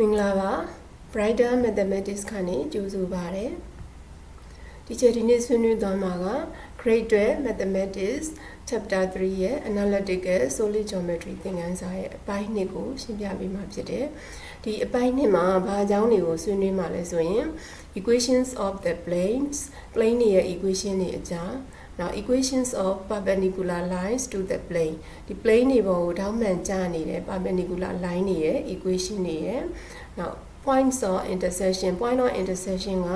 မင်္ဂလာပါ Brighter Mathematics ခန်းနေကြိုဆိုပါရစေဒီချက်ဒီနေ့ဆွေးနွေးသွားမှာက Grade 12 Mathematics Chapter 3ရဲ့ Analytical Solid Geometry သင်ခန်းစာရဲ့အပိုင်း2ကိုရှင်းပြပေးမှာဖြစ်တယ်ဒီအပိုင်း2မှာဘာအကြောင်းတွေကိုဆွေးနွေးမှာလဲဆိုရင် equations of the planes plane တွေရဲ့ equation တွေအကြောင်း now equations of perpendicular lines to the plane ဒီ plane တွေပေါ်ကိုထောက်မှန်ကျနေတဲ့ perpendicular line တွေရဲ့ equation တွေရဲ့ now points of intersection point of intersection က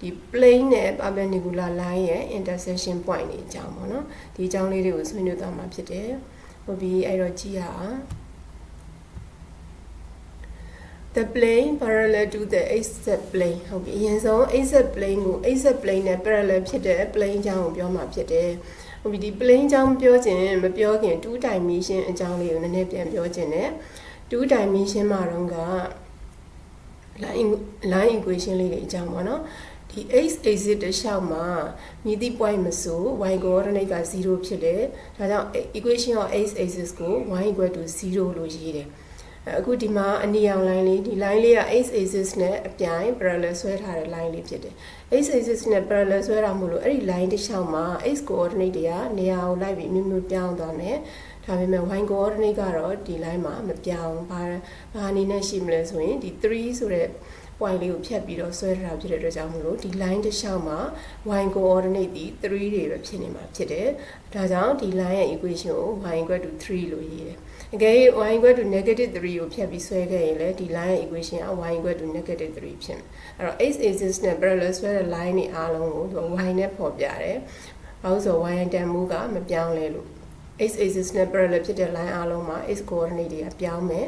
ဒီ plane နဲ့ perpendicular line ရဲ့ intersection point တွေအကြောင်းပေါ့နော်ဒီအကြောင်းလေးတွေကိုဆွေးနွေးသွားမှာဖြစ်တယ်ဟုတ်ပြီအဲ့တော့ကြည့်ရအောင် the plane parallel to the xz plane ဟုတ်ပြီအရင်ဆုံး xz plane ကို xz plane နဲ့ parallel ဖြစ်တဲ့ plane အကြောင်းကိုပြောမှာဖြစ်တယ်ဟုတ်ပြီဒီ plane အကြောင်းပြောခြင်းမပြောခင်2 dimension အကြောင်းလေးကိုနည်းနည်းပြန်ပြောခြင်းနဲ့2 dimension မှာတော့က line line equation လေးတွေအကြောင်းပေါ့နော်ဒီ x axis တစ်လျှောက်မှာမြည်သည့် point မဆို y coordinate က0ဖြစ်တယ်ဒါကြောင့် equation of x axis ကို y equal to 0လို့ရေးတယ် အခုဒီမှာအနီရောင် line လေးဒီ line လေးက x axis နဲ့အပြိုင် parallel ဆွဲထားတဲ့ line လေးဖြစ်တယ် x axis နဲ့ parallel ဆွဲတာမို့လို့အဲ့ဒီ line တစ်လျှောက်မှာ x coordinate တွေကနေရာကိုလိုက်ပြီးမျိုးမျိုးပြောင်းသွားမယ်ဒါပေမဲ့ y coordinate ကတော့ဒီ line မှာမပြောင်းဘာဘာအနေနဲ့ရှိမလဲဆိုရင်ဒီ3ဆိုတဲ့ point လေးကိုဖြတ်ပြီးတော့ဆွဲထားတာဖြစ်တဲ့အတွက်ကြောင့်မလို့ဒီ line တစ်လျှောက်မှာ y coordinate ဒီ3တွေပဲဖြစ်နေမှာဖြစ်တယ်။ဒါကြောင့်ဒီ line ရဲ့ equation ကို y equal to 3လို့ရေးတယ်။ အကယ်၍ y equal to negative 3ကိုဖြတ်ပြီးဆွဲခဲ့ရင်လည်းဒီ line ရဲ့ equation က y equal to negative 3ဖြစ်မယ်။အဲ့တော့ x axis နဲ့ parallel ဆွဲတဲ့ line တွေအားလုံးကိုသူ y နဲ့ဖော်ပြတယ်။ဘာလို့ဆို y တန်မှုကမပြောင်းလဲလို့ x axis နဲ့ parallel ဖြစ်တဲ့ line အားလုံးမှာ x coordinate တွေကပြောင်းမယ်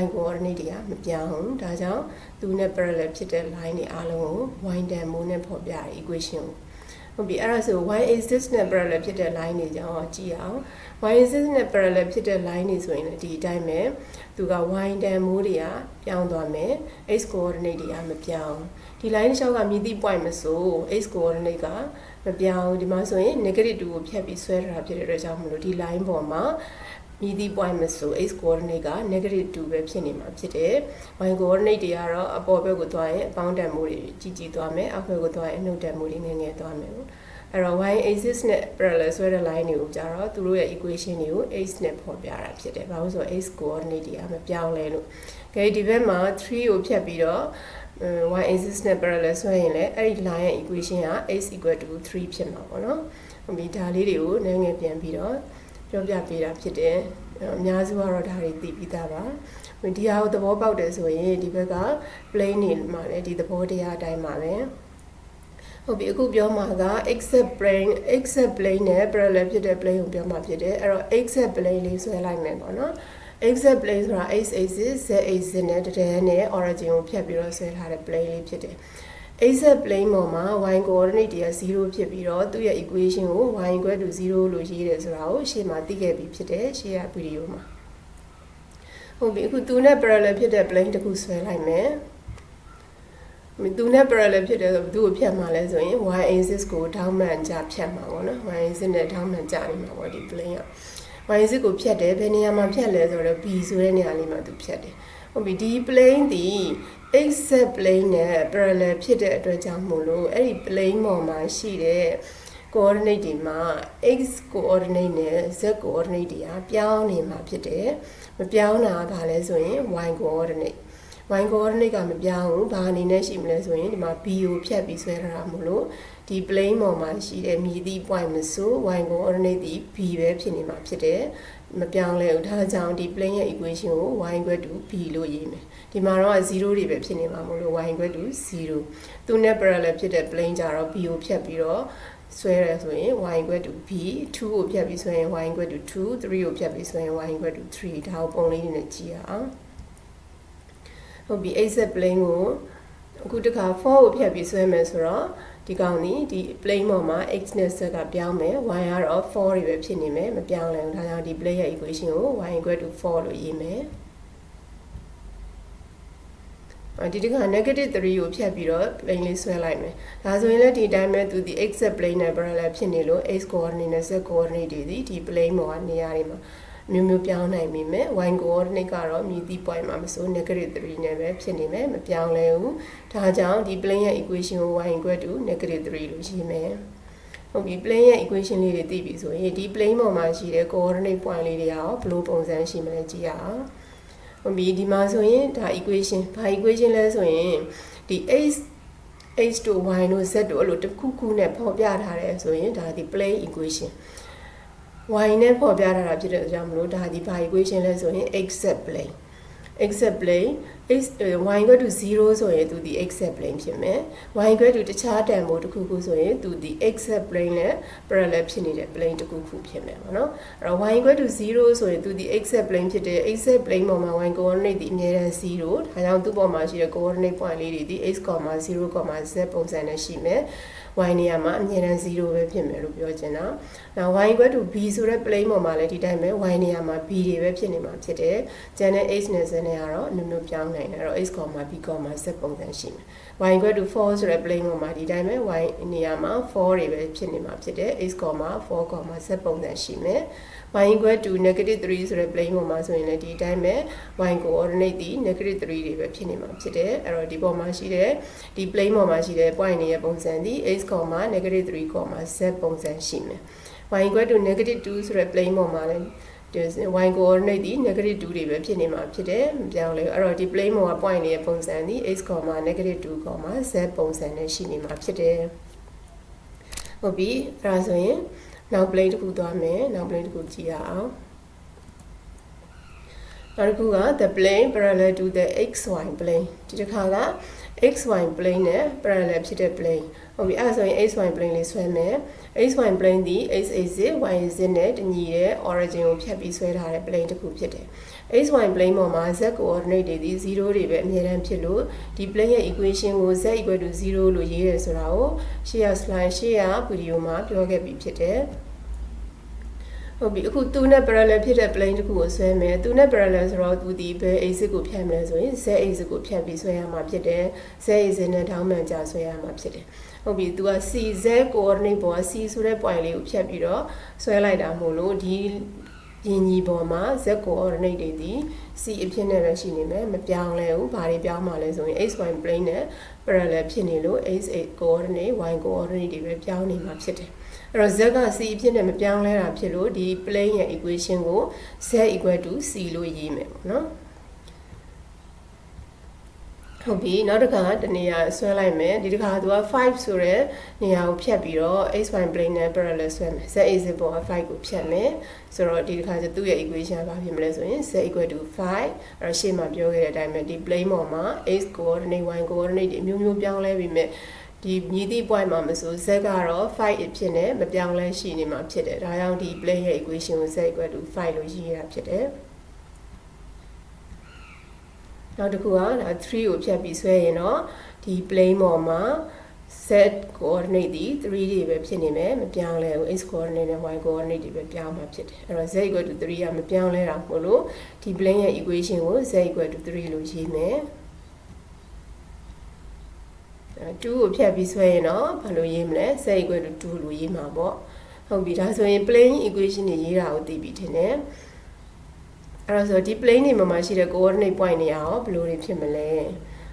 y coordinate တွေကမပြောင်းဘူးဒါကြောင့်သူနဲ့ parallel ဖြစ်တဲ့ line တွေအားလုံးကို y တန်မိုးနဲ့ဖော်ပြတဲ့ equation ကို ဟုတ်ပြီအဲ့ဒါဆို y axis နဲ့ parallel ဖြစ်တဲ့ line တွေကြောင်းကြည့်အောင် y axis နဲ့ parallel ဖြစ်တဲ့ line တွေဆိုရင်လည်းဒီအတိုင်းပဲသူက y တန်မိုးတွေကပြောင်းသွားမယ် x coordinate တွေကမပြောင်းဒီ line တစ်လျှောက်ကမြည်သည့် point မဆို x coordinate ကမပြောင်းဒီမှာဆိုရင် negative 2ကိုဖြတ်ပြီးဆွဲထားတာဖြစ်တဲ့အတွက်ကြောင့်မလို့ဒီ line ပေါ်မှာ မြည်သည့် point မဆို x coordinate က negative 2ပဲဖြစ်နေမှာဖြစ်တယ်။ y coordinate တွေကတော့အပေါ်ဘက်ကိုသွားရင်အပေါင်းတန်မှုတွေကြီးကြီးသွားမယ်အောက်ဘက်ကိုသွားရင်အနှုတ်တန်မှုတွေငယ်ငယ်သွားမယ်ပေါ့။အဲ့တော့ y axis နဲ့ parallel ဆွဲတဲ့ line တွေကိုကြတော့သူတို့ရဲ့ equation တွေကို x နဲ့ဖော်ပြတာဖြစ်တယ်။ဘာလို့ဆို x coordinate တွေကမပြောင်းလဲလို့။ကြိဒီဘက်မှာ3ကိုဖြတ်ပြီးတော့ y axis နဲ့ parallel ဆွဲရင်လည်းအဲ့ဒီ line ရဲ့ equation က x equal to 3ဖြစ်မှာပေါ့နော်။ဟုတ်ပြီဒါလေးတွေကိုနည်းငယ်ပြန်ပြီးတော့ ပြောပြပေးတာဖြစ်တယ်အများစုကတော့ဒါတွေသိပြီးသားပါဒီဟာကိုသဘောပေါက်တယ်ဆိုရင်ဒီဘက်က plane နေမှာလည်းဒီသဘောတရားအတိုင်းပါပဲဟုတ်ပြီအခုပြောမှာက exact plane exact plane နဲ့ parallel ဖြစ်တဲ့ plane ကိုပြောမှာဖြစ်တယ်အဲ့တော့ exact plane လေးဆွဲလိုက်မယ်ပေါ့နော် exact plane ဆိုတာ x axis z axis နဲ့တည်းနဲ့ origin ကိုဖြတ်ပြီးတော့ဆွဲထားတဲ့ plane လေးဖြစ်တယ် axis plane ပေါ်မှာ y coordinate တွေက0ဖြစ်ပြီးတော့သူ့ရဲ့ equation ကို y equal to 0လို့ရေးတယ်ဆိုတာကိုရှေ့မှာသိခဲ့ပြီးဖြစ်တယ်ရှေ့ရဗီဒီယိုမှာဟုတ်ပြီအခုသူနဲ့ parallel ဖြစ်တဲ့ plane တစ်ခုဆွဲလိုက်မယ်သူနဲ့ parallel ဖြစ်တယ်ဆိုဘယ်သူ့ကိုဖြတ်မှာလဲဆိုရင် y axis ကိုထောင်းမှန်ကြဖြတ်မှာပေါ့နော် y axis နဲ့ထောင်းမှန်ကြနေမှာပေါ့ဒီ plane က y axis ကိုဖြတ်တယ်ဘယ်နေရာမှာဖြတ်လဲဆိုတော့ b ဆိုတဲ့နေရာလေးမှာသူဖြတ်တယ် ဟုတ်ပြီဒီ plane ဒီ exact plane နဲ့ parallel ဖြစ်တဲ့အတွက်ကြောင့်မို့လို့အဲ့ဒီ plane ပေါ်မှာရှိတဲ့ coordinate တွေမှာ x coordinate နဲ့ z coordinate တွေကပြောင်းနေမှာဖြစ်တယ်မပြောင်းတာကဘာလဲဆိုရင် y coordinate y coordinate ကမပြောင်းဘူးဘာအနေနဲ့ရှိမလဲဆိုရင်ဒီမှာ b ကိုဖြတ်ပြီးဆွဲထားတာမို့လို့ဒီ plane ပေါ်မှာရှိတဲ့မြည်သည့် point မဆို y coordinate ဒီ b ပဲဖြစ်နေမှာဖြစ်တယ် မပြောင်းလဲဘူးဒါကြောင့်ဒီ plane ရဲ့ equation ကို y equal to b လို့ရေးမယ်ဒီမှာတော့0တွေပဲဖြစ်နေမှာမို့လို့ y equal to 0သူနဲ့ parallel ဖြစ်တဲ့ plane ကြတော့ b ကိုဖြတ်ပြီးတော့ဆွဲရဆိုရင် y equal to b 2ကိုဖြတ်ပြီးဆွဲရင် y equal to 2 3ကိုဖြတ်ပြီးဆွဲရင် y equal to 3ဒါကိုပုံလေးနဲ့ကြည့်ရအောင်ဟုတ်ပြီ exact plane ကိုအခုတခါ4ကိုဖြတ်ပြီးဆွဲမယ်ဆိုတော့ ဒီကောင်นี่ဒီ plane ပေါ်မှာ x နဲ့ z ကပြောင်းမယ် y ကတော့4တွေပဲဖြစ်နေမယ်မပြောင်းလဲဘူးဒါကြောင့်ဒီ plane ရဲ့ equation ကို y equal to 4လို့ရေးမယ်ဒီတခါ negative 3ကိုဖြတ်ပြီးတော့ plane လေးဆွဲလိုက်မယ်ဒါဆိုရင်လည်းဒီအတိုင်းပဲသူဒီ exact plane နဲ့ parallel ဖြစ်နေလို့ x coordinate နဲ့ z coordinate တွေဒီဒီ plane ပေါ်ကနေရာတွေမှာ မျိုးမျိုးပြောင်းနိုင်ပြီမဲ့ y coordinate ကတော့မြည်သည့် point မှာမဆို negative 3နဲ့ပဲဖြစ်နေမယ်မပြောင်းလဲဘူးဒါကြောင့်ဒီ plane ရဲ့ equation ကို y equal to negative 3လို့ရေးမယ်ဟုတ်ပြီ plane ရဲ့ equation လေးတွေသိပြီဆိုရင်ဒီ plane ပေါ်မှာရှိတဲ့ coordinate point လေးတွေရောဘယ်လိုပုံစံရှိမလဲကြည့်ရအောင်ဟုတ်ပြီဒီမှာဆိုရင်ဒါ equation ဘာ equation လဲဆိုရင်ဒီ x h တို့ y တို့ z တို့အဲ့လိုတစ်ခုခုနဲ့ဖော်ပြထားတယ်ဆိုရင်ဒါဒီ plane equation y နဲ့ဖော်ပြထားတာဖြစ်တဲ့ကြောင့်မလို့ဒါဒီဘာ equation လဲဆိုရင် x z plane x z plane x y equal to 0ဆိုရင်သူဒီ x z plane ဖြစ်မယ် y equal to တခြားတန်ဖိုးတစ်ခုခုဆိုရင်သူဒီ x z plane နဲ့ parallel ဖြစ်နေတဲ့ plane တစ်ခုခုဖြစ်မယ်ပေါ့နော်အဲ့တော့ y equal to 0ဆိုရင်သူဒီ x z plane ဖြစ်တဲ့ x z plane ပေါ်မှာ y coordinate ဒီအမြဲတမ်း0ဒါကြောင့်သူ့ပေါ်မှာရှိတဲ့ coordinate point လေးတွေဒီ x, 0, z ပုံစံနဲ့ရှိမယ် y နေရာမှာအမြဲတမ်း0ပဲဖြစ်မယ်လို့ပြောချင်တာ။နောက် y equal to b ဆိုတဲ့ plane ပေါ်မှာလည်းဒီတိုင်းပဲ y နေရာမှာ b တွေပဲဖြစ်နေမှာဖြစ်တယ်။ကျန်တဲ့ x နဲ့ z နဲ့ကတော့အမျိုးမျိုးပြောင်းနိုင်တယ်။အဲ့တော့ x, b, z ပုံစံရှိမယ်။ y equal to 4ဆိုတဲ့ plane ပေါ်မှာဒီတိုင်းပဲ y နေရာမှာ4တွေပဲဖြစ်နေမှာဖြစ်တယ်။ x, 4, z ပုံစံရှိမယ်။ y equal to negative 3ဆိုတဲ့ plane ပေါ်မှာဆိုရင်လည်းဒီအတိုင်းပဲ y coordinate ဒီ negative 3တွေပဲဖြစ်နေမှာဖြစ်တယ်အဲ့တော့ဒီပေါ်မှာရှိတဲ့ဒီ plane ပေါ်မှာရှိတဲ့ point တွေရဲ့ပုံစံဒီ x, negative 3, z ပုံစံရှိမယ် y equal to negative 2ဆိုတဲ့ plane ပေါ်မှာလည်းဒီ y coordinate ဒီ negative 2တွေပဲဖြစ်နေမှာဖြစ်တယ်မပြောင်းလဲအဲ့တော့ဒီ plane ပေါ်က point တွေရဲ့ပုံစံဒီ x, negative 2, z ပုံစံနဲ့ရှိနေမှာဖြစ်တယ်ဟုတ်ပြီအဲ့ဒါဆိုရင် နောက် plane တစ်ခုသွားမယ်နောက် plane တစ်ခုကြည့်ရအောင်နောက်တစ်ခုက the plane parallel to the xy plane ဒီတစ်ခါက xy plane နဲ့ parallel ဖြစ်တဲ့ plane ဟုတ်ပြီအဲ့ဒါဆိုရင် xy plane လေးဆွဲမယ် xy plane ဒီ x axis y axis နဲ့တညီတဲ့ origin ကိုဖြတ်ပြီးဆွဲထားတဲ့ plane တစ်ခုဖြစ်တယ် xy plane ပေါ်မှာ z coordinate တွေဒီ0တွေပဲအမြဲတမ်းဖြစ်လို့ဒီ plane ရဲ့ equation ကို z 0လို့ရေးရဲဆိုတာကိုရှေ့ရ slide ရှေ့ရ video မှာပြောခဲ့ပြီးဖြစ်တယ်ဟုတ်ပြီအခုသူနဲ့ parallel ဖြစ်တဲ့ plane တစ်ခုကိုဆွဲမယ်သူနဲ့ parallel ဆိုတော့သူဒီဘယ် axis ကိုဖြတ်မလဲဆိုရင် z axis ကိုဖြတ်ပြီးဆွဲရမှာဖြစ်တယ် z axis နဲ့ထောင်းမှန်ကြဆွဲရမှာဖြစ်တယ်ဟုတ်ပြီသူက cz coordinate ပေါ်က c ဆိုတဲ့ point လေးကိုဖြတ်ပြီးတော့ဆွဲလိုက်တာမို့လို့ဒီ ရင်ကြီးပေါ်မှာ z coordinate တွေဒီ c အဖြစ်နဲ့ပဲရှိနေမယ်မပြောင်းလဲဘူးဘာတွေပြောင်းမှာလဲဆိုရင် xy plane နဲ့ parallel ဖြစ်နေလို့ x coordinate y coordinate တွေပဲပြောင်းနေမှာဖြစ်တယ်အဲ့တော့ z က c အဖြစ်နဲ့မပြောင်းလဲတာဖြစ်လို့ဒီ plane ရဲ့ equation ကို z equal to c လို့ရေးမယ်ပေါ့နော် ဟုတ်ပြီနောက်တစ်ခါတနေရာဆွဲလိုက်မယ်ဒီတစ်ခါသူက5ဆိုတဲ့နေရာကိုဖြတ်ပြီးတော့ xy plane နဲ့ parallel ဆွဲမယ် z is ပေါ်က5ကိုဖြတ်မယ်ဆိုတော့ဒီတစ်ခါကျသူ့ရဲ့ equation ဘာဖြစ်မလဲဆိုရင် z equal to 5အဲ့တော့ရှေ့မှာပြောခဲ့တဲ့အတိုင်းပဲဒီ plane ပေါ်မှာ x coordinate y coordinate တွေအမျိုးမျိုးပြောင်းလဲပြီးမြဲဒီမြည်သည့် point မှာမဆို z ကတော့5အဖြစ်နဲ့မပြောင်းလဲရှိနေမှာဖြစ်တယ်ဒါကြောင့်ဒီ plane ရဲ့ equation ကို z equal to 5လို့ရေးရတာဖြစ်တယ် နောက်တစ်ခုကဒါ3ကိုဖြတ်ပြီးဆွဲရင်တော့ဒီ plane ပေါ်မှာ z coordinate ဒီ3တွေပဲဖြစ်နေမယ်မပြောင်းလဲဘူး x coordinate နဲ့ y coordinate တွေပဲပြောင်းမှာဖြစ်တယ်အဲ့တော့ z equal to 3ကမပြောင်းလဲတာမို့လို့ဒီ plane ရဲ့ equation ကို z equal to 3လို့ရေးမယ်2ကိုဖြတ်ပြီးဆွဲရင်တော့ဘာလို့ရေးမလဲ z equal to 2လို့ရေးမှာပေါ့ဟုတ်ပြီဒါဆိုရင် plane equation တွေရေးတာကိုသိပြီထင်တယ် အဲ့တော့ဆိုဒီ plane တွေမှာရှိတဲ့ coordinate point တွေရောဘယ်လိုတွေဖြစ်မလဲ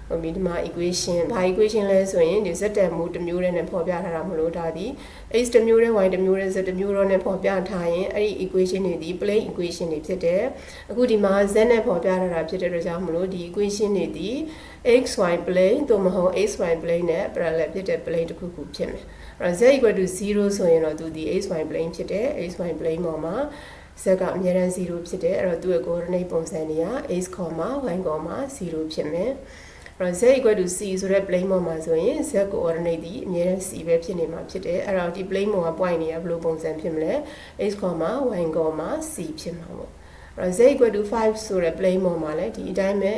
ဟုတ်ပြီဒီမှာ equation ဘာ equation လဲဆိုရင်ဒီ z တန်မူတစ်မျိုးတည်းနဲ့ဖော်ပြထားတာမလို့ဒါဒီ x တစ်မျိုးတည်း y တစ်မျိုးတည်း z တစ်မျိုးတော့နဲ့ဖော်ပြထားရင်အဲ့ဒီ equation တွေဒီ plane equation တွေဖြစ်တယ်အခုဒီမှာ z နဲ့ဖော်ပြထားတာဖြစ်တဲ့အတွက်ကြောင့်မလို့ဒီ equation တွေဒီ xy plane သို့မဟုတ် xy plane နဲ့ parallel ဖြစ်တဲ့ plane တစ်ခုခုဖြစ်မယ်အဲ့တော့ z equal to 0ဆိုရင်တော့သူဒီ xy plane ဖြစ်တယ် xy plane ပေါ်မှာ z ကအမြဲတမ်း0ဖြစ်တယ်အဲ့တော့သူ့ရဲ့ coordinate ပုံစံတွေက x, y, 0 ဖြစ်မယ်အဲ့တော့ z equal to c ဆိုတဲ့ plane ပေါ်မှာဆိုရင် z coordinate ဒီအမြဲတမ်း c ပဲဖြစ်နေမှာဖြစ်တယ်အဲ့တော့ဒီ plane ပေါ်က point တွေကဘယ်လိုပုံစံဖြစ်မလဲ x, y, c ဖြစ်မှာပေါ့အဲ့တော့ z equal to 5ဆိုတဲ့ plane ပေါ်မှာလည်းဒီအတိုင်းပဲ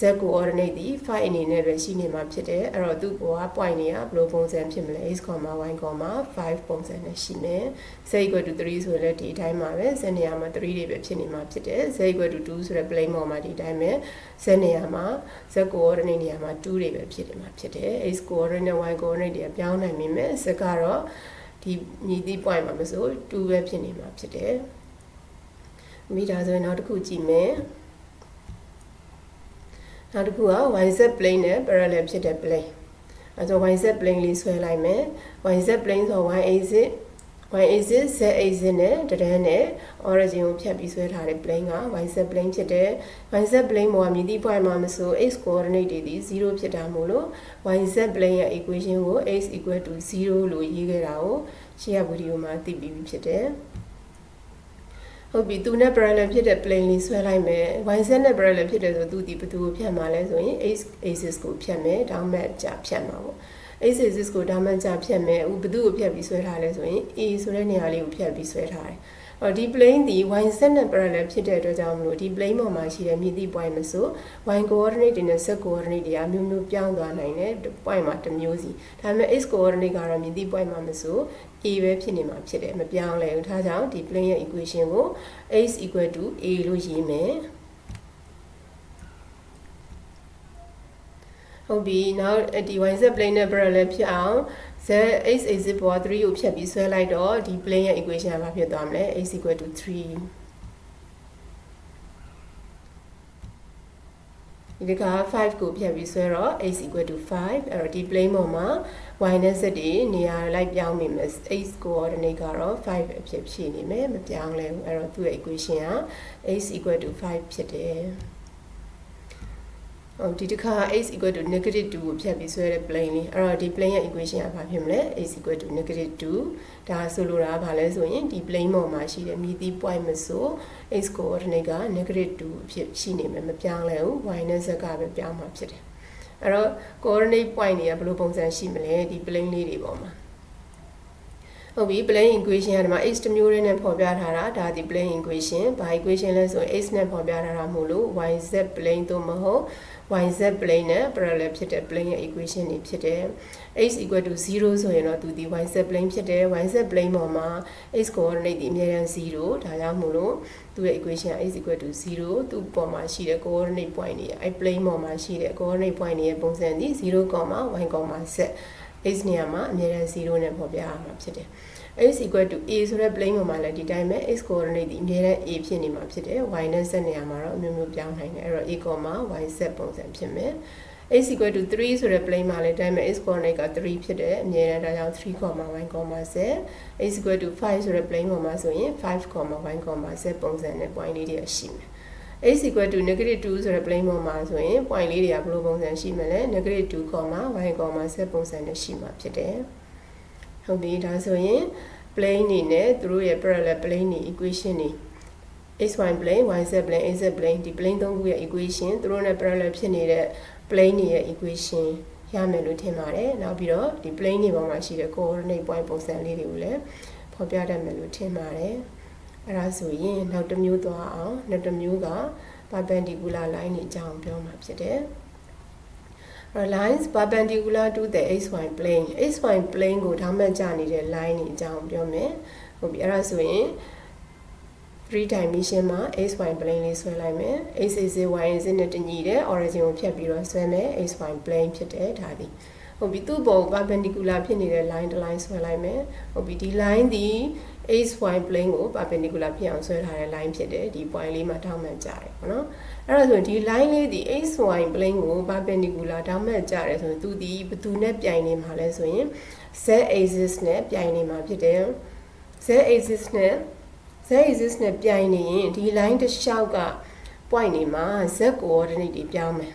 z coordinate ဒီ5အနေနဲ့ပဲရှိနေမှာဖြစ်တယ်အဲ့တော့သူ့ပေါ်က point တွေကဘယ်လိုပုံစံဖြစ်မလဲ x, y, 5ပုံစံနဲ့ရှိမယ် z equal to 3ဆိုရင်လည်းဒီအတိုင်းပါပဲ z နေရာမှာ3တွေပဲဖြစ်နေမှာဖြစ်တယ် z equal to 2ဆိုတဲ့ plane ပေါ်မှာဒီအတိုင်းပဲ z နေရာမှာ z coordinate နေရာမှာ2တွေပဲဖြစ်နေမှာဖြစ်တယ် x coordinate နဲ့ y coordinate တွေကပြောင်းနိုင်မိမယ် z ကတော့ဒီညီသည့် point မှာမဆို2ပဲဖြစ်နေမှာဖြစ်တယ်မိဒါဆိုရင်နောက်တစ်ခုကြည့်မယ် နောက်တစ်ခုက yz plane နဲ့ parallel ဖြစ်တဲ့ plane အဲဆို yz plane လေးဆွဲလိုက်မယ် yz plane ဆို y axis y axis z axis နဲ့တရန်းနဲ့ origin ကိုဖြတ်ပြီးဆွဲထားတဲ့ plane က yz plane ဖြစ်တယ် yz plane ပေါ်ကမြည်သည့် point မှာမဆို x coordinate တွေဒီ0ဖြစ်တာမို့လို့ yz plane ရဲ့ equation ကို x 0လို့ရေးခဲ့တာကိုရှေ့ကဗီဒီယိုမှာသိပြီးဖြစ်တယ် ဟုတ်ပြီသူနဲ့ parallel ဖြစ်တဲ့ plane လေးဆွဲလိုက်မယ် yz နဲ့ parallel ဖြစ်တယ်ဆိုသူဒီဘယ်သူကိုဖြတ်မှာလဲဆိုရင် x axis ကိုဖြတ်မယ်တောင်းမဲ့ကြဖြတ်မှာပေါ့ x axis ကိုတောင်းမဲ့ကြဖြတ်မယ်ဥဘယ်သူကိုဖြတ်ပြီးဆွဲထားလဲဆိုရင် a ဆိုတဲ့နေရာလေးကိုဖြတ်ပြီးဆွဲထားတယ်အော် ဒီ plane ဒီ yz နဲ့ parallel ဖြစ်တဲ့အတွက်ကြောင့်မလို့ဒီ plane ပေါ်မှာရှိတဲ့မြစ်သည့် point မဆို y coordinate တွေနဲ့ z coordinate တွေအမျိုးမျိုးပြောင်းသွားနိုင်တယ် point မှာတစ်မျိုးစီဒါပေမဲ့ x coordinate ကတော့မြစ်သည့် point မှာမဆို a ပဲဖြစ်နေမှာဖြစ်တယ်မပြောင်းလဲဘူးဒါကြောင့်ဒီ plane ရဲ့ equation ကို x a လို့ရေးမယ်ဟုတ်ပြီနောက်ဒီ yz plane နဲ့ parallel ဖြစ်အောင် z x axis ပေါ်3ကိုဖြတ်ပြီးဆွဲလိုက်တော့ဒီ plane ရဲ့ equation ကဘာဖြစ်သွားမလဲ x 3ဒီက5ကိုဖြတ်ပြီးဆွဲတော့ x 5အဲ့တော့ဒီ plane ပေါ်မှာ y နဲ့ z တွေနေရာလိုက်ပြောင်းမိမယ် x coordinate ကတော့5အဖြစ်ဖြည့်နေမယ်မပြောင်းလဲဘူးအဲ့တော့သူ့ရဲ့ equation က x 5ဖြစ်တယ်ဟို ဒီတစ်ခါ x equal to negative 2ကိုဖြတ်ပြီးဆွဲတဲ့ plane လေးအဲ့တော့ဒီ plane ရဲ့ equation ကဘာဖြစ်မလဲ x equal to negative 2ဒါဆိုလိုတာကဘာလဲဆိုရင်ဒီ plane ပေါ်မှာရှိတဲ့မြည်သည့် point မဆို x coordinate က negative 2အဖြစ်ရှိနေမယ်မပြောင်းလဲဘူး y နဲ့ z ကပဲပြောင်းမှာဖြစ်တယ်အဲ့တော့ coordinate point တွေကဘယ်လိုပုံစံရှိမလဲဒီ plane လေးတွေပေါ်မှာ ဟုတ်ပြီ plane equation ကဒီမှာ x တစ်မျိုးလေးနဲ့ဖော်ပြထားတာဒါဒီ plane equation ဘာ equation လဲဆိုရင် x နဲ့ဖော်ပြထားတာမို့လို့ y z plane သို့မဟုတ် yz plane နဲ့ parallel ဖြစ်တဲ့ plane ရဲ့ equation တွေဖြစ်တယ် x 0ဆိုရင်တော့သူဒီ yz plane ဖြစ်တယ် yz plane ပေါ်မှာ x coordinate ဒီအမြဲတမ်း0ဒါကြောင့်မို့လို့သူရဲ့ equation က x 0သူ့ပေါ်မှာရှိတဲ့ coordinate point တွေအဲ plane ပေါ်မှာရှိတဲ့ coordinate point တွေရဲ့ပုံစံဒီ 0, y, z x နေရာမှာအမြဲတမ်း0နဲ့ဖော်ပြရမှာဖြစ်တယ် x equal to a ဆိုတဲ့ plane ပေါ်မှာလည်းဒီတိုင်းပဲ x coordinate ဒီအမြဲတမ်း a ဖြစ်နေမှာဖြစ်တယ် y နဲ့ z နေရာမှာတော့အမျိုးမျိုးပြောင်းနိုင်တယ်အဲ့တော့ a, y, z ပုံစံဖြစ်မယ် x equal to 3ဆိုတဲ့ plane မှာလည်းတိုင်းပဲ x coordinate က3ဖြစ်တယ်အမြဲတမ်းဒါကြောင့် 3, y, z x equal to 5ဆိုတဲ့ plane ပေါ်မှာဆိုရင် 5, y, z ပုံစံနဲ့ point လေးတွေရှိမယ် x equal to negative 2ဆိုတဲ့ plane ပေါ်မှာဆိုရင် point လေးတွေကဘယ်လိုပုံစံရှိမလဲ negative 2, y, z ပုံစံနဲ့ရှိမှာဖြစ်တယ်ဟုတ်ပြီဒါဆိုရင် plane နေနဲ့သူတို့ရဲ့ parallel plane နေ equation နေ xy plane yz plane az plane ဒီ plane သုံးခုရဲ့ equation သူတို့နဲ့ parallel ဖြစ်နေတဲ့ plane နေရဲ့ equation ရမယ်လို့ထင်ပါတယ်နောက်ပြီးတော့ဒီ plane နေပေါ်မှာရှိတဲ့ coordinate point ပုံစံလေးတွေကိုလည်းဖော်ပြတတ်မယ်လို့ထင်ပါတယ် အဲ့ဒါဆိုရင်နောက်တစ်မျိုးသွားအောင်နောက်တစ်မျိုးက perpendicular line တွေအကြောင်းပြောမှာဖြစ်တယ် lines perpendicular to the xy plane xy plane ကိုထောက်မှတ်ကြနေတဲ့ line တွေအကြောင်းပြောမယ်ဟုတ်ပြီအဲ့ဒါဆိုရင်3 dimension မှာ xy plane လေးဆွဲလိုက်မယ် x is y is နဲ့တညီတဲ့ origin ကိုဖြတ်ပြီးတော့ဆွဲမယ် xy plane ဖြစ်တယ်ဒါဒီဟုတ်ပြီသူ့ပုံ perpendicular ဖြစ်နေတဲ့ line တစ် line ဆွဲလိုက်မယ်ဟုတ်ပြီဒီ line ဒီ xy plane ကို perpendicular ဖြစ်အောင်ဆွဲထားတဲ့ line ဖြစ်တယ်ဒီ point လေးမှာထောက်မှတ်ကြတယ်ပေါ့နော်အဲ့ဒါဆိုရင်ဒီ line လေးဒီ xy plane ကို perpendicular ထောက်မှတ်ကြတယ်ဆိုရင်သူဒီဘယ်သူနဲ့ပြိုင်နေမှာလဲဆိုရင် z axis နဲ့ပြိုင်နေမှာဖြစ်တယ် z axis နဲ့ z axis နဲ့ပြိုင်နေရင်ဒီ line တစ်လျှောက်က point နေမှာ z coordinate တွေပြောင်းမယ်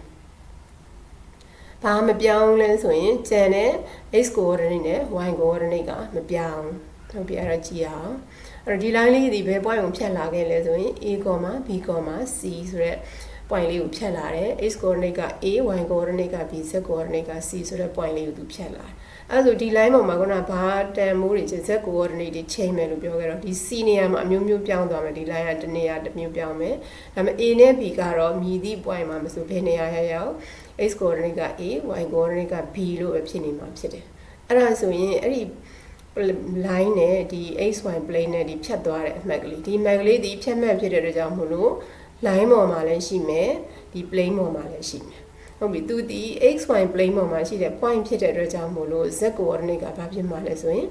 ဘာမပြောင်းလဲဆိုရင်ကျန်တဲ့ x coordinate နဲ့ y coordinate ကမပြောင်း ဟုတ်ပြီအဲ့တော့ကြည့်အောင်အဲ့တော့ဒီ line လေးဒီဘယ် point ကိုဖြတ်လာခဲ့လဲဆိုရင် a, b, c ဆိုတဲ့ point လေးကိုဖြတ်လာတယ် x coordinate က a y coordinate က b z coordinate က c ဆိုတဲ့ point လေးကိုသူဖြတ်လာတယ်အဲ့ဆိုဒီ line ပေါ်မှာခုနဘာတန်မိုးတွေ z coordinate တွေချိန်မယ်လို့ပြောခဲ့တော့ဒီ c နေရာမှာအမျိုးမျိုးပြောင်းသွားမယ်ဒီ line ကတစ်နေရာတစ်မျိုးပြောင်းမယ်ဒါပေမဲ့ a နဲ့ b ကတော့မြည်သည့် point မှာမဆိုဘယ်နေရာရရောက် x coordinate က a y coordinate က b လို့ပဲဖြစ်နေမှာဖြစ်တယ်အဲ့ဒါဆိုရင်အဲ့ဒီ line နဲ့ဒီ xy plane နဲ့ဒီဖြတ်သွားတဲ့အမှတ်ကလေးဒီမှတ်ကလေးဒီဖြတ်မှတ်ဖြစ်တဲ့အတွက်ကြောင့်မို့လို့ line ပေါ်မှာလည်းရှိမယ်ဒီ plane ပေါ်မှာလည်းရှိမယ်ဟုတ်ပြီသူဒီ xy plane ပေါ်မှာရှိတဲ့ point ဖြစ်တဲ့အတွက်ကြောင့်မို့လို့ z coordinate ကဘာဖြစ်မှာလဲဆိုရင်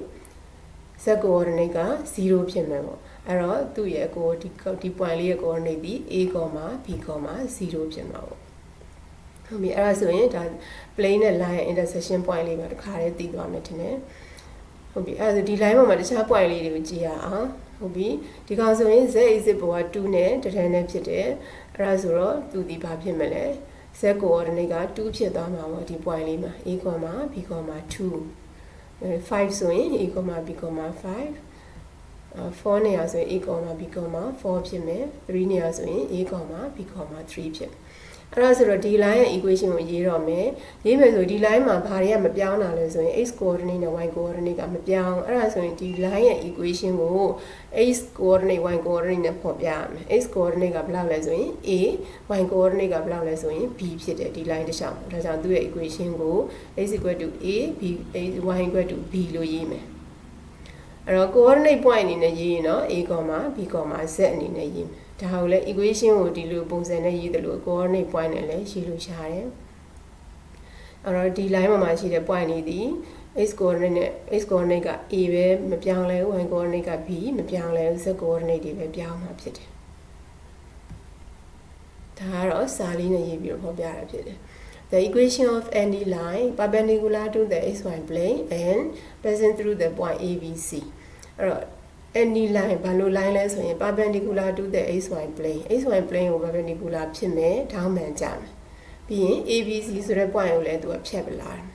z coordinate က0ဖြစ်မယ်ပေါ့အဲ့တော့သူ့ရဲ့ကိုဒီဒီ point လေးရဲ့ coordinate ဒီ a, b, 0ဖြစ်မှာပေါ့ဟုတ်ပြီအဲ့ဒါဆိုရင်ဒါ plane နဲ့ line ရဲ့ intersection point လေးပါတစ်ခါတည်းသိသွားမယ်ထင်တယ် ဟုတ်ပြီအဲ့ဒါဆိုဒီ line ပေါ်မှာတခြား point လေးတွေကိုကြည့်ရအောင်ဟုတ်ပြီဒီကောင်ဆိုရင် z axis ပေါ်က2နဲ့တထန်နဲ့ဖြစ်တယ်အဲ့ဒါဆိုတော့သူဒီဘာဖြစ်မလဲ z coordinate က2ဖြစ်သွားမှာပေါ့ဒီ point လေးမှာ a, b, 2 5ဆိုရင် a, b, 5 4နေရာဆိုရင် a, b, 4ဖြစ်မယ်3နေရာဆိုရင် a, b, 3ဖြစ် အဲ့ဒါဆိုတော့ဒီ line ရဲ့ equation ကိုရေးတော့မယ်ရေးမယ်ဆိုဒီ line မှာဘာတွေကမပြောင်းတာလဲဆိုရင် x coordinate နဲ့ y coordinate ကမပြောင်းအဲ့ဒါဆိုရင်ဒီ line ရဲ့ equation ကို x coordinate y coordinate နဲ့ဖော်ပြရမယ် x coordinate ကဘယ်လောက်လဲဆိုရင် a y coordinate ကဘယ်လောက်လဲဆိုရင် b ဖြစ်တယ်ဒီ line တစ်လျှောက်ဒါကြောင့်သူ့ရဲ့ equation ကို x = a b y = b လို့ရေးမယ်အဲ့တော့ coordinate point အနေနဲ့ရေးရင်တော့ a, b, z အနေနဲ့ရေးမယ် ဒါကိုလည်း equation ကိုဒီလိုပုံစံနဲ့ရေးတယ်လို့ coordinate point နဲ့လည်းရေးလို့ရတယ်အဲ့တော့ဒီ line မှာရှိတဲ့ point လေးဒီ x coordinate နဲ့ x coordinate က a ပဲမပြောင်းလဲဘူး y coordinate က b မပြောင်းလဲဘူး z coordinate တွေပဲပြောင်းမှာဖြစ်တယ်ဒါကတော့စာလေးနဲ့ရေးပြီးတော့ဖော်ပြရတာဖြစ်တယ် The equation of any line perpendicular to the xy plane and passing through the point ABC အဲ့တော့ any line ဘာလို့ line လဲဆိုရင် perpendicular to the xy plane xy plane ကို perpendicular ဖြစ်မယ်ထောင်းမှန်ကြမယ်ပြီးရင် ABC ဆိုတဲ့ point ကိုလည်းသူကဖြတ်ပလာတယ်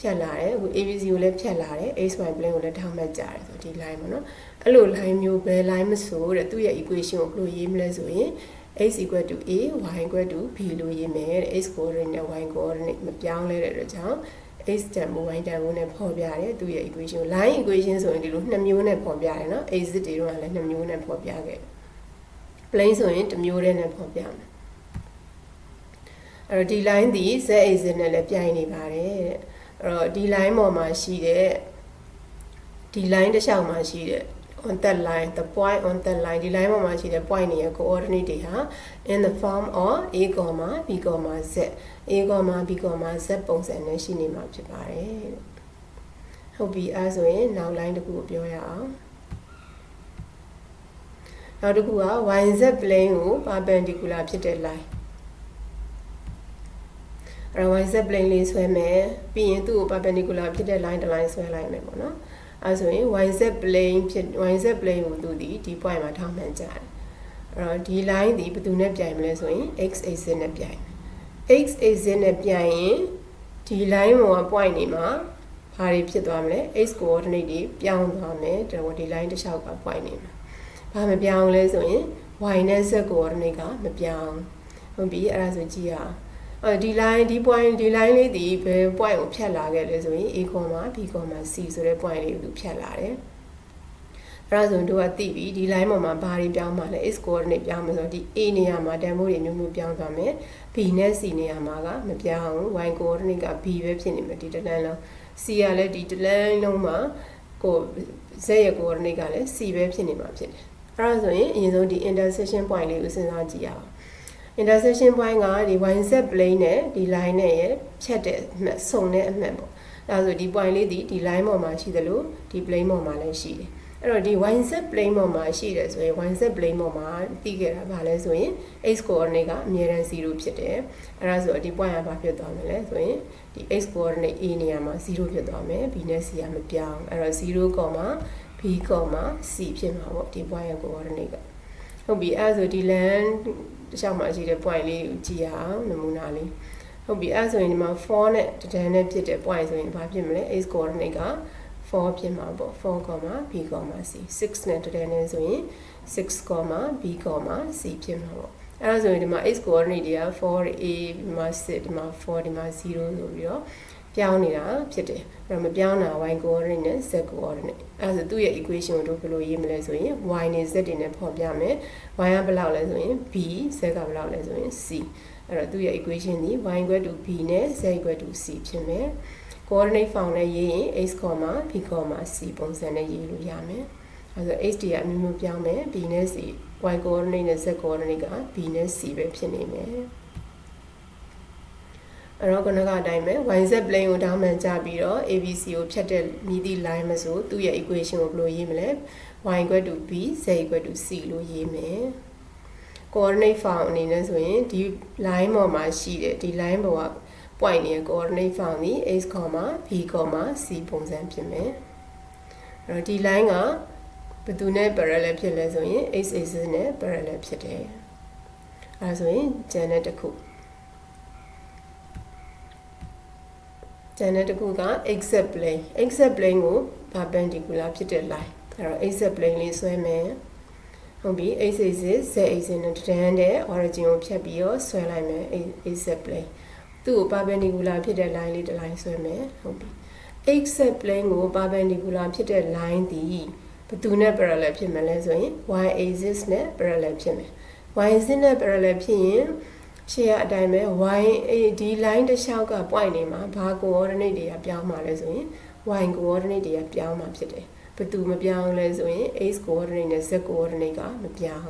ဖြတ်လာတယ်အခု ABC ကိုလည်းဖြတ်လာတယ် xy plane ကိုလည်းထောင်းမှန်ကြတယ်ဆိုဒီ line ပေါ့နော်အဲ့လို line မျိုးဘယ် line မဆိုတဲ့သူ့ရဲ့ equation ကိုဘယ်လိုရေးမလဲဆိုရင် x equal to a y equal to b လို့ရေးမယ်တဲ့ x coordinate နဲ့ y coordinate မပြောင်းလဲတဲ့အတွက်ကြောင့် x တန်ဖိုး y တန်ဖိုးနဲ့ဖော်ပြတယ်သူရဲ့ equation line equation ဆိုရင်ဒီလိုနှစ်မျိုးနဲ့ဖော်ပြတယ်နော် x တွေတော့လည်းနှစ်မျိုးနဲ့ဖော်ပြခဲ့ plane ဆိုရင်တစ်မျိုးတည်းနဲ့ဖော်ပြမယ်အဲ့တော့ဒီ line ဒီ z axis နဲ့လည်းပြိုင်နေပါတယ်တဲ့အဲ့တော့ဒီ line ပေါ်မှာရှိတဲ့ဒီ line တစ်လျှောက်မှာရှိတဲ့ on that line the point on that line ဒီ line ပေါ်မှာရှိတဲ့ point တွေရဲ့ coordinate တွေဟာ in the form of a, b, z a, b, z ပုံစံနဲ့ရှိနေမှာဖြစ်ပါတယ်ဟုတ်ပြီအဲဆိုရင်နောက် line တစ်ခုကိုပြောရအောင်နောက်တစ်ခုက yz plane ကို perpendicular ဖြစ်တဲ့ line အဲ့တော့ yz plane လေးဆွဲမယ်ပြီးရင်သူ့ကို perpendicular ဖြစ်တဲ့ line တစ် line ဆွဲလိုက်မယ်ပေါ့နော် အဲဆိုရင် yz plane ဖြစ် yz plane ကိုသူဒီဒီ point မှာထောက်မှန်ကြတယ်အဲ့တော့ဒီ line ဒီဘယ်သူနဲ့ပြိုင်မလဲဆိုရင် x axis နဲ့ပြိုင်မယ် x axis နဲ့ပြိုင်ရင်ဒီ line ပေါ်က point တွေမှာဘာတွေဖြစ်သွားမလဲ x coordinate တွေပြောင်းသွားမယ်ဒါဒီ line တစ်လျှောက်က point နေမှာဘာမပြောင်းလဲဆိုရင် y နဲ့ z coordinate ကမပြောင်းဟုတ်ပြီအဲ့ဒါဆိုကြည့်ရအောင်အဲ ဒီ line ဒီ point ဒီ line လေးဒီဘယ် point ကိုဖြတ်လာခဲ့လဲဆိုရင် a, b, c ဆိုတဲ့ point လေးကိုသူဖြတ်လာတယ်အဲ့ဒါဆိုတို့ကသိပြီဒီ line ပေါ်မှာဘာတွေပြောင်းမှာလဲ x coordinate ပြောင်းမှာဆိုတော့ဒီ a နေရာမှာတန်ဖိုးတွေမျိုးမျိုးပြောင်းသွားမယ် b နဲ့ c နေရာမှာကမပြောင်းဘူး y coordinate က b ပဲဖြစ်နေမယ်ဒီတလန်းလုံး c ကလည်းဒီတလန်းလုံးမှာကို z ရဲ့ coordinate ကလည်း c ပဲဖြစ်နေမှာဖြစ်တယ်အဲ့ဒါဆိုရင်အရင်ဆုံးဒီ intersection point လေးကိုစဉ်းစားကြည့်ရအောင် intersection point ကဒီ yz plane နဲ့ဒီ line နဲ့ရဖြတ်တဲ့အမှတ်စုံတဲ့အမှတ်ပေါ့ဒါဆိုဒီ point လေးဒီဒီ line ပေါ်မှာရှိသလိုဒီ plane ပေါ်မှာလည်းရှိတယ်အဲ့တော့ဒီ yz plane ပေါ်မှာရှိတယ်ဆိုရင် yz plane ပေါ်မှာတည်ခဲ့တာဗာလဲဆိုရင် x coordinate ကအမြဲတမ်း0ဖြစ်တယ်အဲ့ဒါဆိုဒီ point ကဘာဖြစ်သွားမလဲဆိုရင်ဒီ x coordinate a နေရာမှာ0ဖြစ်သွားမယ် b နဲ့ c ကမပြောင်းအဲ့တော့0 b, c ဖြစ်မှာပေါ့ဒီ point ရဲ့ coordinate ကဟုတ်ပြီအဲ့ဒါဆိုဒီ land တစ်လျှောက်မှာရှိတဲ့ point လေးကိုကြည့်ရအောင်နမူနာလေးဟုတ်ပြီအဲ့ဆိုရင်ဒီမှာ4နဲ့တဒန်းနဲ့ဖြစ်တဲ့ point ဆိုရင်ဘာဖြစ်မလဲ x coordinate က4ဖြစ်မှာပေါ့ 4, b, c 6နဲ့တဒန်းနဲ့ဆိုရင် 6, b, c ဖြစ်မှာပေါ့အဲ့ဒါဆိုရင်ဒီမှာ x coordinate တွေက4 a ဒီမှာ6ဒီမှာ4ဒီမှာ0ဆိုပြီးတော့ ပြောင်းနေတာဖြစ်တယ်အဲ့တော့မပြောင်းတာ y coordinate နဲ့ z coordinate အဲ့ဒါဆိုသူ့ရဲ့ equation ကိုတို့ဘယ်လိုရေးမလဲဆိုရင် y နဲ့ z တွေနဲ့ဖော်ပြမယ် y ကဘယ်လောက်လဲဆိုရင် b z ကဘယ်လောက်လဲဆိုရင် c အဲ့တော့သူ့ရဲ့ equation ဒီ y equal to b နဲ့ z equal to c ဖြစ်မယ် coordinate form နဲ့ရေးရင် x, b, c ပုံစံနဲ့ရေးလို့ရမယ်အဲ့ဒါ x တွေကအမျိုးမျိုးပြောင်းမယ် b နဲ့ c y coordinate နဲ့ z coordinate က b နဲ့ c ပဲဖြစ်နေမယ် အဲ့တော့ခုနကအတိုင်းပဲ yz plane ကိုတောင်းမှန်ကြပြီးတော့ abc ကိုဖြတ်တဲ့မြည်သည့် line မဆိုသူ့ရဲ့ equation ကိုဘယ်လိုရေးမလဲ y equal to b z equal to c လို့ရေးမယ် coordinate form အနေနဲ့ဆိုရင်ဒီ line ပေါ်မှာရှိတဲ့ဒီ line ပေါ်က point ရဲ့ coordinate form ဒီ x, b, c ပုံစံဖြစ်မယ်အဲ့တော့ဒီ line ကဘယ်သူနဲ့ parallel ဖြစ်လဲဆိုရင် x axis နဲ့ parallel ဖြစ်တယ်အဲဒါဆိုရင်ကျန်တဲ့တစ်ခု ကျန်တဲ့တစ်ခုက exact plane exact plane ကို perpendicular ဖြစ်တဲ့ line အဲ့တော့ exact plane လေးဆွဲမယ်ဟုတ်ပြီ x axis z axis နဲ့တန်းတဲ့ origin ကိုဖြတ်ပြီးတော့ဆွဲလိုက်မယ် exact plane သူ့ကို perpendicular ဖြစ်တဲ့ line လေးတစ် line ဆွဲမယ်ဟုတ်ပြီ exact plane ကို perpendicular ဖြစ်တဲ့ line ဒီဘယ်သူနဲ့ parallel ဖြစ်မလဲဆိုရင် y axis နဲ့ parallel ဖြစ်မယ် y axis နဲ့ parallel ဖြစ်ရင် ရှေ့ကအတိုင်းပဲ y ဒီ line တစ်လျှောက်က point နေမှာဘာ coordinate တွေကပြောင်းမှာလဲဆိုရင် y coordinate တွေကပြောင်းမှာဖြစ်တယ်ဘယ်သူမပြောင်းလဲဆိုရင် x coordinate နဲ့ z coordinate ကမပြောင်း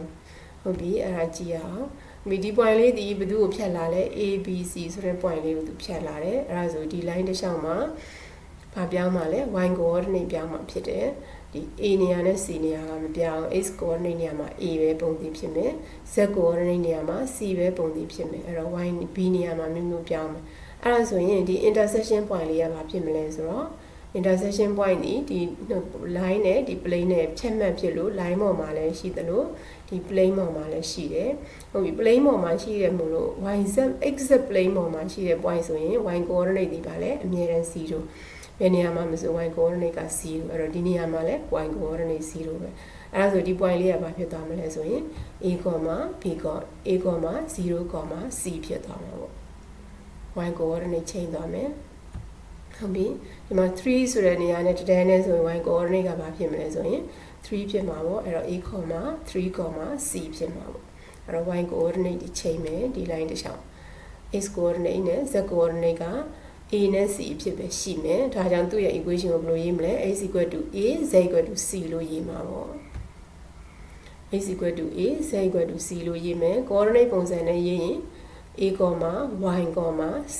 ဟုတ်ပြီအဲ့ဒါကြည့်ရအောင်ဒီဒီ point လေးဒီဘယ်သူကိုဖြတ်လာလဲ a b c ဆိုတဲ့ point လေးကိုသူဖြတ်လာတယ်အဲ့ဒါဆိုဒီ line တစ်လျှောက်မှာ ဘာပြောင်းမှာလဲ y coordinate ပြောင်းမှာဖြစ်တယ်ဒီ a နေရာနဲ့ c နေရာကမပြောင်း x coordinate နေရာမှာ a ပဲပုံသီးဖြစ်မယ် z coordinate နေရာမှာ c ပဲပုံသီးဖြစ်မယ်အဲ့တော့ y b နေရာမှာမျိုးမျိုးပြောင်းမယ်အဲ့ဒါဆိုရင်ဒီ intersection point လေးကဘာဖြစ်မလဲဆိုတော့ intersection point ဒီဒီ line နဲ့ဒီ plane နဲ့ဖြတ်မှတ်ဖြစ်လို့ line ပေါ်မှာလည်းရှိသလိုဒီ plane ပေါ်မှာလည်းရှိတယ်ဟုတ်ပြီ plane ပေါ်မှာရှိတယ်မို့လို့ yz exact plane ပေါ်မှာရှိတဲ့ point ဆိုရင် y coordinate ဒီပါလဲအမြဲတမ်း0 ဘယ်နေရာမှာမဆို y coordinate က0အဲ့တော့ဒီနေရာမှာလည်း y coordinate 0ပဲအဲ့ဒါဆိုဒီ point လေးကဘာဖြစ်သွားမလဲဆိုရင် a, b, a, 0, c ဖြစ်သွားမှာပေါ့ y coordinate ချိန်သွားမယ်ဟုတ်ပြီဒီမှာ3ဆိုတဲ့နေရာနဲ့တဒန်းနဲ့ဆိုရင် y coordinate ကဘာဖြစ်မလဲဆိုရင်3ဖြစ်မှာပေါ့အဲ့တော့ a, 3, c ဖြစ်မှာပေါ့အဲ့တော့ y coordinate ဒီချိန်မယ်ဒီ line တစ်လျှောက် x coordinate နဲ့ z coordinate က a နဲ့ c အဖြစ်ပဲရှိမယ်ဒါကြောင့်သူ့ရဲ့ equation ကိုဘယ်လိုရေးမလဲ x a z c လို့ရေးမှာပေါ့ x a z c လို့ရေးမယ် coordinate ပုံစံနဲ့ရေးရင် a, y,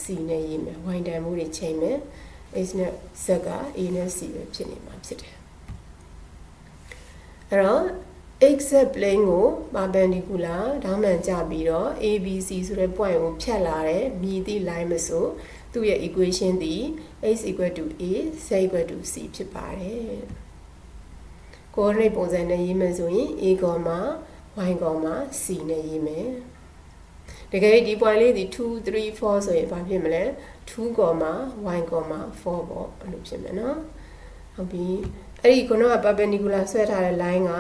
c နဲ့ရေးမယ် y တန်ဖိုးတွေချိန်မယ် x နဲ့ z က a နဲ့ c ပဲဖြစ်နေမှာဖြစ်တယ်အဲ့တော့ exact plane ကို perpendicular ဒေါင်းမှန်ကြပြီးတော့ ABC ဆိုတဲ့ point ကိုဖြတ်လာတဲ့မြည်သည့် line မဆို သူ့ရဲ့ equation သည် x a z c ဖြစ်ပါတယ် coordinate ပုံစံနဲ့ရေးမယ်ဆိုရင် a, y, c နဲ့ရေးမယ်တကယ်ဒီ point လေးဒီ2 3 4ဆိုရင်ဘာဖြစ်မလဲ 2, y, 4ပေါ့အဲ့လိုဖြစ်မယ်နော်ဟုတ်ပြီအဲ့ဒီခုနက perpendicular ဆွဲထားတဲ့ line က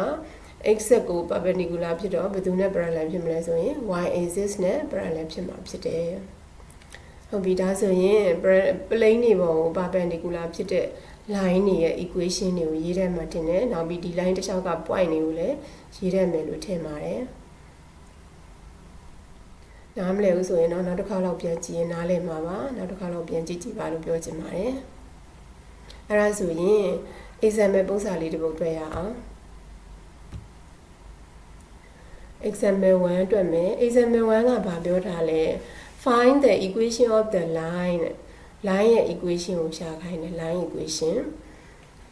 x ကို perpendicular ဖြစ်တော့ဘယ်သူနဲ့ parallel ဖြစ်မလဲဆိုရင် y axis နဲ့ parallel ဖြစ်မှာဖြစ်တယ် ဟုတ်ပြီဒါဆိုရင် plane တွေပေါ်ကို perpendicular ဖြစ်တဲ့ line တွေရဲ့ equation တွေကိုရေးထဲမှာတင်တယ်နောက်ပြီးဒီ line တစ်လျှောက်က point တွေကိုလည်းရေးထဲမယ်လို့ထင်ပါတယ်နားမလည်ဘူးဆိုရင်တော့နောက်တစ်ခါတော့ပြန်ကြည့်ရင်နားလည်မှာပါနောက်တစ်ခါတော့ပြန်ကြည့်ကြည့်ပါလို့ပြောချင်ပါတယ်အဲ့ဒါဆိုရင် example ပုံစံလေးတစ်ပုဒ်တွေ့ရအောင် example 1အတွက်မယ် example 1ကဘာပြောထားလဲ find the equation of the line line ရဲ့ equation ကိုရှာခိုင်းတယ် line equation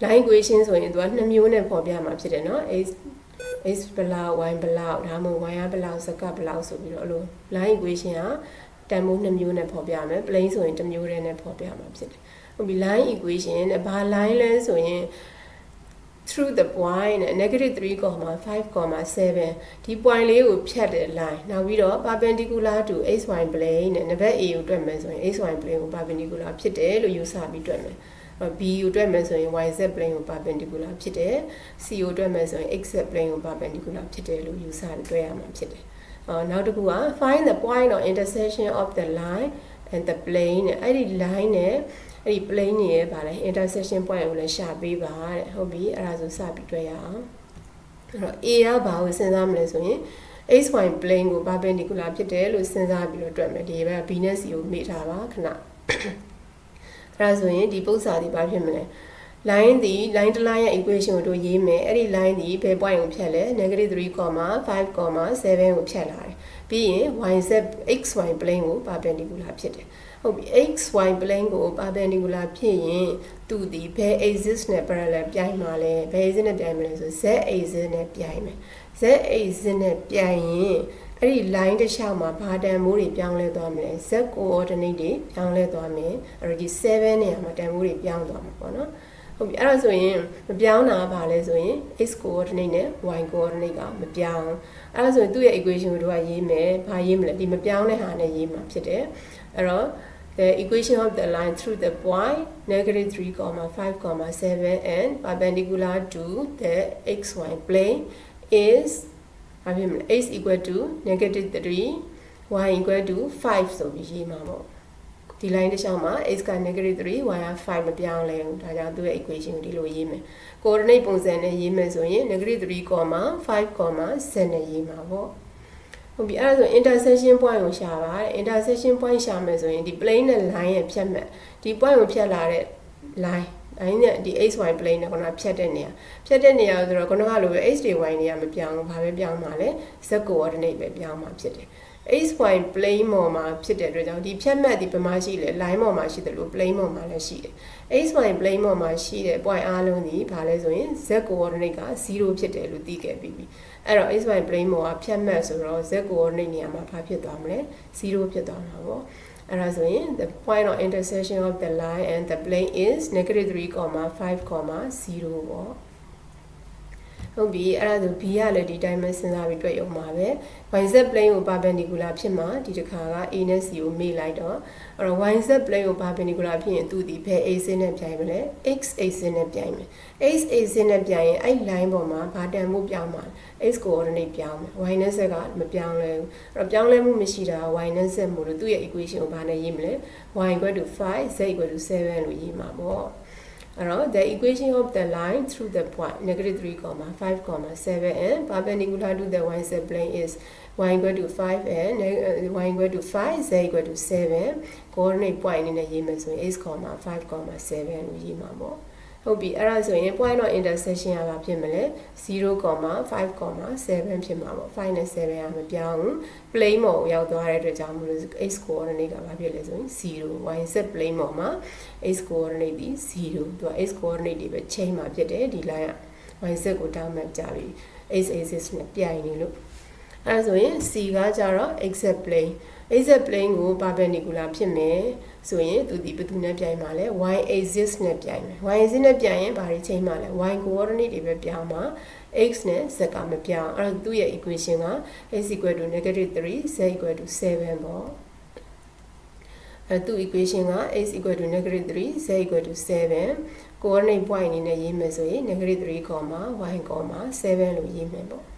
line equation ဆိုရင်သူကနှစ်မျိုးနဲ့ပေါ်ပြမှာဖြစ်တယ်နော် x x ဘလောက် y ဘလောက်ဒါမှမဟုတ် y ဘလောက်စကဘလောက်ဆိုပြီးတော့အဲ့လို line equation ကတန်ဖိုးနှစ်မျိုးနဲ့ပေါ်ပြမယ် plane ဆိုရင်တစ်မျိုးတည်းနဲ့ပေါ်ပြမှာဖြစ်တယ်ဟုတ်ပြီ line equation တဲ့ဘာ line လဲဆိုရင် through the point negative 3,5,7ဒီ point လေးကိုဖြတ်တဲ့ line နောက်ပြီးတော့ perpendicular to xy plane နဲ့နံပါတ် a ကိုတွက်မယ်ဆိုရင် xy plane ကို perpendicular ဖြစ်တယ်လို့ယူဆပြီးတွက်မယ် b ကိုတွက်မယ်ဆိုရင် yz plane ကို perpendicular ဖြစ်တယ် c ကိုတွက်မယ်ဆိုရင် xz plane ကို perpendicular ဖြစ်တယ်လို့ယူဆပြီးတွက်ရမှာဖြစ်တယ်အော်နောက်တစ်ခုက find the point or intersection of the line and the plane အဲ့ဒီ line နဲ့ အဲ့ဒီ plane တွေရဲ့ဗာလဲ intersection point ကိုလည်းရှာပေးပါတဲ့ဟုတ်ပြီအဲ့ဒါဆိုစပြီးတွေ့ရအောင်အဲ့တော့ A ကဘာကိုစဉ်းစားမလဲဆိုရင် xy plane ကို perpendicular ဖြစ်တယ်လို့စဉ်းစားပြီးတော့တွေ့မယ်ဒီဘက်က b နဲ့ c ကိုမေ့ထားပါခဏအဲ့ဒါဆိုရင်ဒီပု္ပ္ပစာဒီဘာဖြစ်မလဲ line ဒီ line တစ် line ရဲ့ equation ကိုတို့ရေးမယ်အဲ့ဒီ line ဒီဘယ် point ကိုဖြတ်လဲ -3, 5, 7ကိုဖြတ်လာတယ် ပြီးရင် yz xy plane ကို perpendicular ဖြစ်တယ်ဟုတ်ပြီ xy plane ကို perpendicular ဖြစ်ရင်သူဒီဘယ် axis နဲ့ parallel ပြိုင်မှာလဲဘယ် axis နဲ့ပြိုင်မလဲဆို z axis နဲ့ပြိုင်မယ် z axis နဲ့ပြိုင်ရင်အဲ့ဒီ line တစ်လျှောက်မှာဘာတန်မိုးတွေပြောင်းလဲသွားမလဲ z coordinate တွေပြောင်းလဲသွားမယ်အဲ့တော့ဒီ7နေရာမှာတန်မိုးတွေပြောင်းသွားမှာပေါ့နော် ဟုတ်ပြီအဲ့ဒါဆိုရင်မပြောင်းတာကဘာလဲဆိုရင် x coordinate နဲ့ y coordinate ကမပြောင်းအဲ့ဒါဆိုရင်သူ့ရဲ့ equation ကိုတို့ကရေးမယ်ဘာရေးမလဲဒီမပြောင်းတဲ့ဟာနဲ့ရေးမှာဖြစ်တယ်အဲ့တော့ the equation of the line through the point negative 3 comma 5 comma 7 and perpendicular to the xy plane is ဘာဖြစ်မလဲ x equal to negative 3 y equal to 5ဆိုပြီးရေးမှာပေါ့ ဒီ line တစ်လျှောက်မှာ x က negative 3 y က5မပြောင်းလဲဘူးဒါကြောင့်သူ့ရဲ့ equation ကိုဒီလိုရေးမယ် coordinate ပုံစံနဲ့ရေးမယ်ဆိုရင် negative 3 5 7နဲ့ရေးမှာပေါ့ဟုတ်ပြီအဲ့ဒါဆို intersection point ကိုရှာပါတဲ့ intersection point ရှာမယ်ဆိုရင်ဒီ plane နဲ့ line ရဲ့ဖြတ်မှတ်ဒီ point ကိုဖြတ်လာတဲ့ line line နဲ့ဒီ xy plane နဲ့ခုနဖြတ်တဲ့နေရာဖြတ်တဲ့နေရာဆိုတော့ခုနကလိုပဲ x တွေ y တွေကမပြောင်းဘူးဘာပဲပြောင်းမှာလဲ z coordinate ပဲပြောင်းမှာဖြစ်တယ် xy plane ပေါ်မှာဖြစ်တဲ့အတွက်ကြောင့်ဒီဖြတ်မှတ်ဒီဘယ်မှာရှိလဲ line ပေါ်မှာရှိတယ်လို့ plane ပေါ်မှာလည်းရှိတယ် xy plane ပေါ်မှာရှိတဲ့ point အားလုံးဒီဘာလဲဆိုရင် z coordinate က0ဖြစ်တယ်လို့သိခဲ့ပြီးပြီအဲ့တော့ xy plane ပေါ်ကဖြတ်မှတ်ဆိုတော့ z coordinate နေရာမှာဘာဖြစ်သွားမလဲ0ဖြစ်သွားမှာပေါ့အဲ့ဒါဆိုရင် the point of intersection of the line and the plane is -3, 5, 0ပေါ့ ဟုတ်ပြီအဲ့ဒါဆို b ကလည်းဒီတိုင်းပဲစဉ်းစားပြီးတွေ့ရုံပါပဲ yz plane ကို perpendicular ဖြစ်မှာဒီတစ်ခါက a နဲ့ c ကိုမေ့လိုက်တော့အဲ့တော့ yz plane ကို perpendicular ဖြစ်ရင်သူဒီဘယ် axis နဲ့ပြိုင်မလဲ x axis နဲ့ပြိုင်မယ် x axis နဲ့ပြိုင်ရင်အဲ့ line ပေါ်မှာဘာတန်မှုပြောင်းမှာ x coordinate ပြောင်းမယ် y နဲ့ z ကမပြောင်းလဲဘူးအဲ့တော့ပြောင်းလဲမှုမရှိတာ y နဲ့ z မို့လို့သူ့ရဲ့ equation ကိုဘာနဲ့ရေးမလဲ y = 5 z = 7လို့ရေးမှာပေါ့ အဲ့တော့ the equation of the line through the point negative 3 comma 5 comma 7 and perpendicular to the y z plane is y equal to 5 and uh, y equal to 5 z equal to 7 coordinate point အနေနဲ့ရေးမယ်ဆိုရင် x comma 5 comma 7လို့ရေးမှာပေါ့ ဟုတ်ပြီအဲ့ဒါဆိုရင် point of intersection ကဘာဖြစ်မလဲ0 5 7ဖြစ်မှာပေါ့5နဲ့7ကမပြောင်းဘူး plane ပေါ်ကိုရောက်သွားတဲ့အတွက်ကြောင့်မလို့ x coordinate ကဘာဖြစ်လဲဆိုရင်0 y z plane ပေါ်မှာ x coordinate ဒီ0သူက x coordinate တွေပဲချိန်မှာဖြစ်တယ်ဒီ line က y z ကိုတောင်းမှကြပြီ x axis နဲ့ပြိုင်နေလို့အဲဒါဆိုရင် c ကကြတော့ exact plane exact plane ကို perpendicular ဖြစ်မယ်ဆိုရင်သူဒီဘယ်သူနဲ့ပြိုင်မှာလဲ y axis နဲ့ပြိုင်မယ် y axis နဲ့ပြိုင်ရင်ဘာတွေချိန်မှာလဲ y coordinate တွေပဲပြောင်းမှာ x နဲ့ z ကမပြောင်းအဲ့တော့သူ့ရဲ့ equation က x = -3 z = 7ပေါ့အဲသူ equation က x = -3 z = 7 coordinate point အနေနဲ့ရေးမယ်ဆိုရင် -3, y, 7လို့ရေးမယ်ပေါ့အ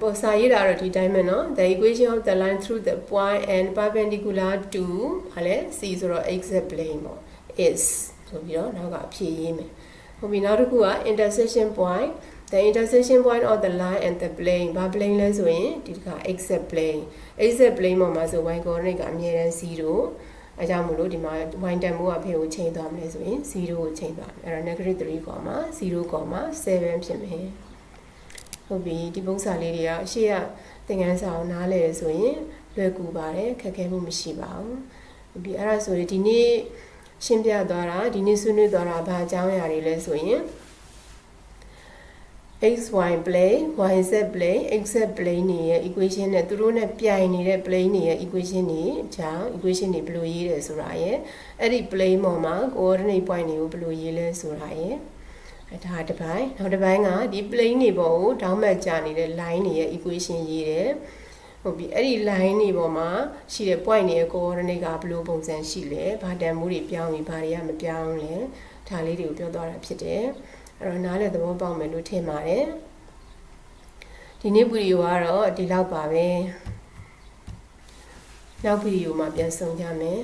ပေါ်စာရေးတာတော့ဒီတိုင်းပဲเนาะ the equation of the line through the point and perpendicular to ဘာလဲ c ဆိုတော့ exact plane ပေါ့ is ဆိုပြီးတော့နောက်ကဖြည့်ရေးမယ်ဟုတ်ပြီနောက်တစ်ခုက intersection point the intersection point of the line and the plane ဘာ plane လဲဆိုရင်ဒီတစ်ခါ exact plane exact plane ပေါ်မှာဆို y coordinate ကအမြဲတမ်း0အဲကြောင့်မို့လို့ဒီမှာ y တန်ဖိုးကဖေကိုချိန်သွားမလဲဆိုရင်0ကိုချိန်သွားမယ်အဲ့တော့ -3, 0, 7ဖြစ်မယ် ဟုတ်ပြီဒီပုံစံလေးတွေကအရှိရသင်ခန်းစာကိုနားလည်ဆိုရင်လွယ်ကူပါတယ်ခက်ခဲမှုမရှိပါဘူးဟုတ်ပြီအဲ့ဒါဆိုရင်ဒီနေ့ရှင်းပြသွားတာဒီနေ့ဆွေးနွေးသွားတာဘာအကြောင်းအရာတွေလဲဆိုရင် xy plane yz plane xz plane တွေရဲ့ equation နဲ့သူတို့နဲ့ပြိုင်နေတဲ့ plane တွေရဲ့ equation တွေကြောင့် equation တွေဘယ်လိုရေးတယ်ဆိုတာရယ်အဲ့ဒီ plane ပေါ်မှာ coordinate point တွေကိုဘယ်လိုရေးလဲဆိုတာရယ်အဲ ဒါတစ်ပိုင်းနောက်တစ်ပိုင်းကဒီ plane တွေပေါ်ကိုတောင်းမှတ်ကြနေတဲ့ line တွေရဲ့ equation ရေးတယ်ဟုတ်ပြီအဲ့ဒီ line တွေပေါ်မှာရှိတဲ့ point တွေရဲ့ coordinate ကဘယ်လိုပုံစံရှိလဲဘာတန်မှုတွေပြောင်းပြီးဘာတွေကမပြောင်းလဲဒါလေးတွေကိုပြောသွားတာဖြစ်တယ်အဲ့တော့နားလည်သဘောပေါက်မယ်လို့ထင်ပါတယ်ဒီနေ့ဗီဒီယိုကတော့ဒီလောက်ပါပဲနောက်ဗီဒီယိုမှာပြန်ဆုံကြမယ်